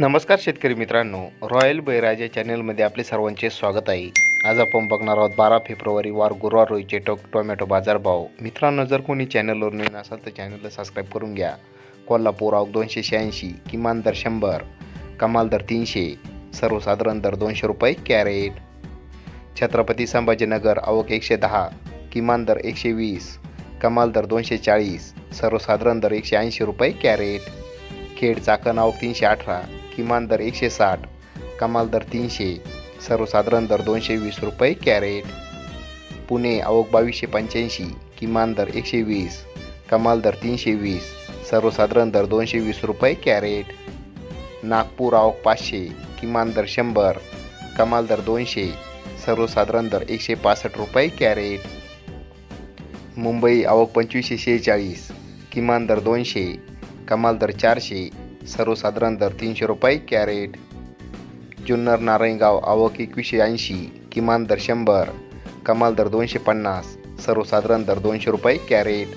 नमस्कार शेतकरी मित्रांनो. रॉयल बैराजा चॅनलमध्ये आपले सर्वांचे स्वागत आहे. आज आपण बघणार आहोत बारा फेब्रुवारी वार गुरुवार रोजीचे टोक टोमॅटो बाजारभाव मित्रांनो जर कोणी चॅनलवर नवीन असाल तर चॅनलला सबस्क्राईब करून घ्या. कोल्हापूर आवक दोनशे शहाऐंशी किमान दर शंभर कमाल दर तीनशे सर्वसाधारण दर दोनशे रुपये कॅरेट. छत्रपती संभाजीनगर आवक एकशे दहा किमान दर एकशे वीस कमाल दर दोनशे चाळीस सर्वसाधारण दर एकशे ऐंशी रुपये कॅरेट. खेड चाकण आवक तीनशे अठरा किमान दर एकशे साठ कमाल दर तीनशे सर्वसाधारण दर दोनशे वीस रुपये कॅरेट. पुणे आवक बावीसशे पंच्याऐंशी किमान दर एकशे वीस कमाल दर तीनशे वीस सर्वसाधारण दर दोनशे वीस रुपये कॅरेट. नागपूर आवक पाचशे किमान दर शंभर कमाल दर दोनशे सर्वसाधारण दर एकशे पासष्ट रुपये कॅरेट. मुंबई आवक पंचवीसशे शेहेचाळीस किमान दर दोनशे कमाल दर चारशे सर्वसाधारण दर तीनशे रुपये कॅरेट जुन्नर नारायणगाव आवक एकवीसशे ऐंशी किमान दर शंभर कमाल दर दोनशे पन्नास सर्वसाधारण दर दोनशे रुपये कॅरेट.